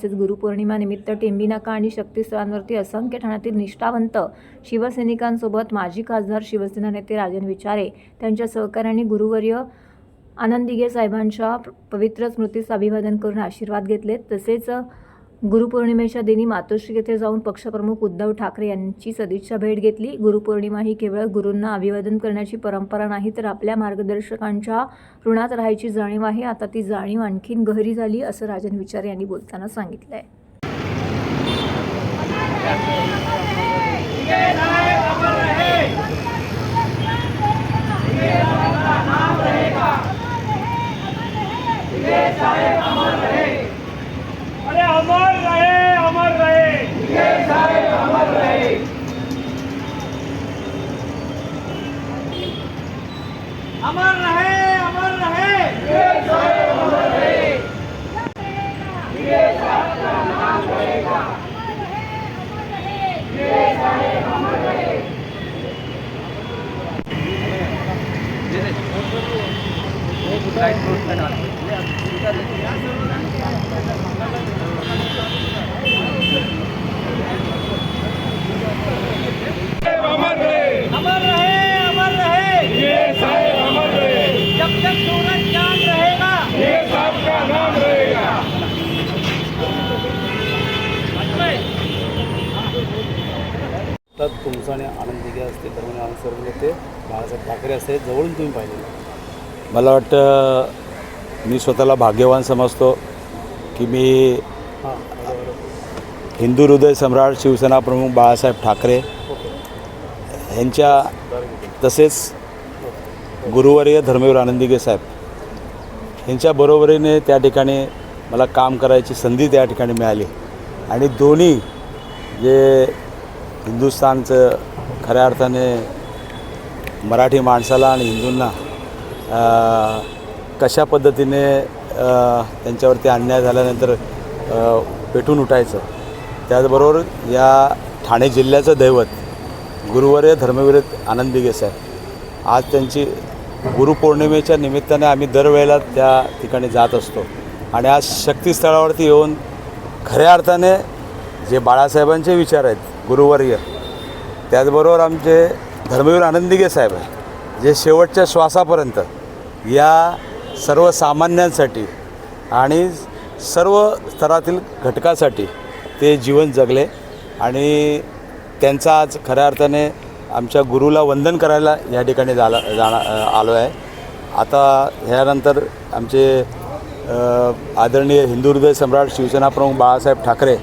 तसेच गुरुपौर्णिमा निमित्त आणि शक्तीस्थळांवरती असंख्य ठाण्यातील निष्ठावंत शिवसैनिकांसोबत माजी खासदार शिवसेना नेते राजन विचारे त्यांच्या सहकार्याने गुरुवर्य आनंदिगे साहेबांच्या पवित्र स्मृतीस अभिवादन करून आशीर्वाद घेतले तसेच गुरुपौर्णिमेच्या दिनी मातोश्री येथे जाऊन पक्षप्रमुख उद्धव ठाकरे यांची सदिच्छा भेट घेतली. गुरुपौर्णिमा ही केवळ गुरूंना अभिवादन करण्याची परंपरा नाही तर आपल्या मार्गदर्शकांच्या ऋणात राहायची जाणीव आहे. आता ती जाणीव आणखीन गहरी झाली असं राजन विचार यांनी बोलताना सांगितलं आहे अरे अमर रहे अमर रहे अमर रहे अमर रहे अमर रहे अमर रहे ये साहेब अमर रहे जब तक सूरज चांद रहेगा ये साहब का नाम रहेगा तर तुमचं आणि आनंद दिघे असते तर म्हणजे आनंद सर्व बाळासाहेब ठाकरे असते जवळून तुम्ही पाहिजे मला वाटतं मी स्वतःला भाग्यवान समजतो की मी हिंदू हृदय सम्राट शिवसेना प्रमुख बाळासाहेब ठाकरे यांच्या तसेच गुरुवर्य धर्मवीर आनंदिगे साहेब यांच्या बरोबरीने त्या ठिकाणी मला काम करायची संधी त्या ठिकाणी मिळाली. आणि दोन्ही जे हिंदुस्थानचं खऱ्या अर्थाने मराठी माणसाला आणि हिंदूंना कशा पद्धतीने त्यांच्यावरती अन्याय झाल्यानंतर पेटून उठायचं. त्याचबरोबर या ठाणे जिल्ह्याचं दैवत गुरुवर्य धर्मवीर आनंद दिघे साहेब. आज त्यांची गुरुपौर्णिमेच्या निमित्ताने आम्ही दरवेळेला त्या ठिकाणी जात असतो. आणि आज शक्तीस्थळावरती येऊन खऱ्या अर्थाने जे बाळासाहेबांचे विचार आहेत गुरुवर्य त्याचबरोबर आमचे धर्मवीर आनंदिगे साहेब आहे जे शेवटच्या श्वासापर्यंत या सर्वसामान्यांसाठी आणि सर्व स्तरातील घटकासाठी ते जीवन जगले आणि त्यांचा आज खऱ्या अर्थाने आमच्या गुरुला वंदन करायला या ठिकाणी झाला जाणा आलो आहे. आता ह्यानंतर आमचे आदरणीय हिंदू हृदय सम्राट शिवसेना प्रमुख बाळासाहेब ठाकरे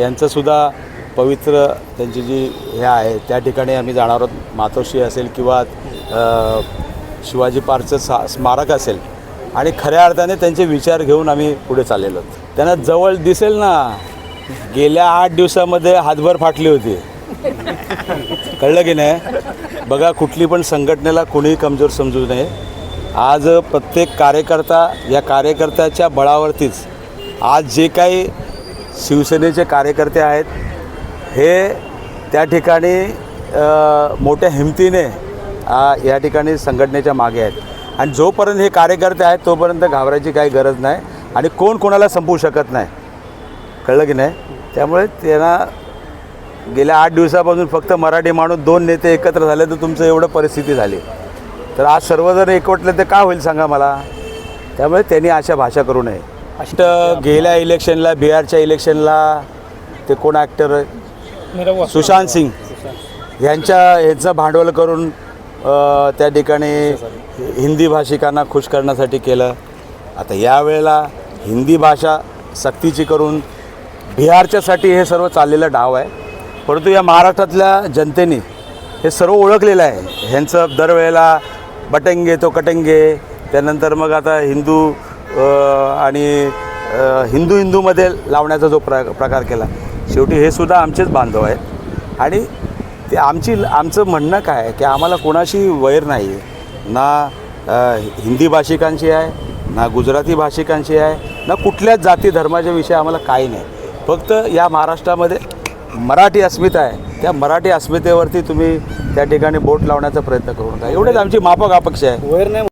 यांचंसुद्धा पवित्र त्यांची जी हे आहे त्या ठिकाणी आम्ही जाणार आहोत. मातोश्री असेल किंवा शिवाजी पार्कचं सा स्मारक असेल. आणि खऱ्या अर्थाने त्यांचे विचार घेऊन आम्ही पुढे चाललेलो. त्यांना जवळ दिसेल ना गेल्या आठ दिवसामध्ये हातभर फाटली होती. कळलं की नाही? बघा कुठली पण संघटनेला कोणीही कमजोर समजू नये. आज प्रत्येक कार्यकर्ता या कार्यकर्त्याच्या बळावरतीच आज जे काही शिवसेनेचे कार्यकर्ते आहेत हे त्या ठिकाणी मोठ्या हिमतीने या ठिकाणी संघटनेच्या मागे आहेत. आणि जोपर्यंत हे कार्यकर्ते आहेत तोपर्यंत घाबरायची काही गरज नाही. आणि कोण कोणाला संपवू शकत नाही. कळलं की नाही? त्यामुळे त्यांना गेल्या आठ दिवसापासून फक्त मराठी माणूस दोन नेते एकत्र झाले तर तुमचं एवढं परिस्थिती झाली. तर आज सर्वजण एकवटले तर का होईल सांगा मला? त्यामुळे त्यांनी अशा भाषा करू नये. अष्ट गेल्या इलेक्शनला बिहारच्या इलेक्शनला ते कोण ॲक्टर सुशांत सिंग. यांच्या ह्याचं भांडवल करून त्या ठिकाणी हिंदी भाषिकांना खुश करण्यासाठी केलं. आता यावेळेला हिंदी भाषा सक्तीची करून बिहारच्यासाठी हे सर्व चाललेलं डाव आहे. परंतु या महाराष्ट्रातल्या जनतेने हे सर्व ओळखलेलं आहे. ह्यांचं दरवेळेला बटंगे तो कटंगे त्यानंतर मग आता हिंदू आणि हिंदू हिंदूमध्ये लावण्याचा जो प्र प्रकार केला. शेवटी हे सुद्धा आमचेच बांधव आहेत. आणि ते आमची आमचं म्हणणं काय आहे की आम्हाला कोणाशी वैर नाही ना हिंदी भाषिकांशी आहे ना गुजराती भाषिकांशी आहे ना कुठल्याच जाती धर्माच्या विषयी आम्हाला काही नाही. फक्त या महाराष्ट्रामध्ये मराठी अस्मिता आहे. त्या मराठी अस्मितेवरती तुम्ही त्या ठिकाणी बोट लावण्याचा प्रयत्न करू नका. एवढेच आमची माफक अपेक्षा आहे. वैर नाही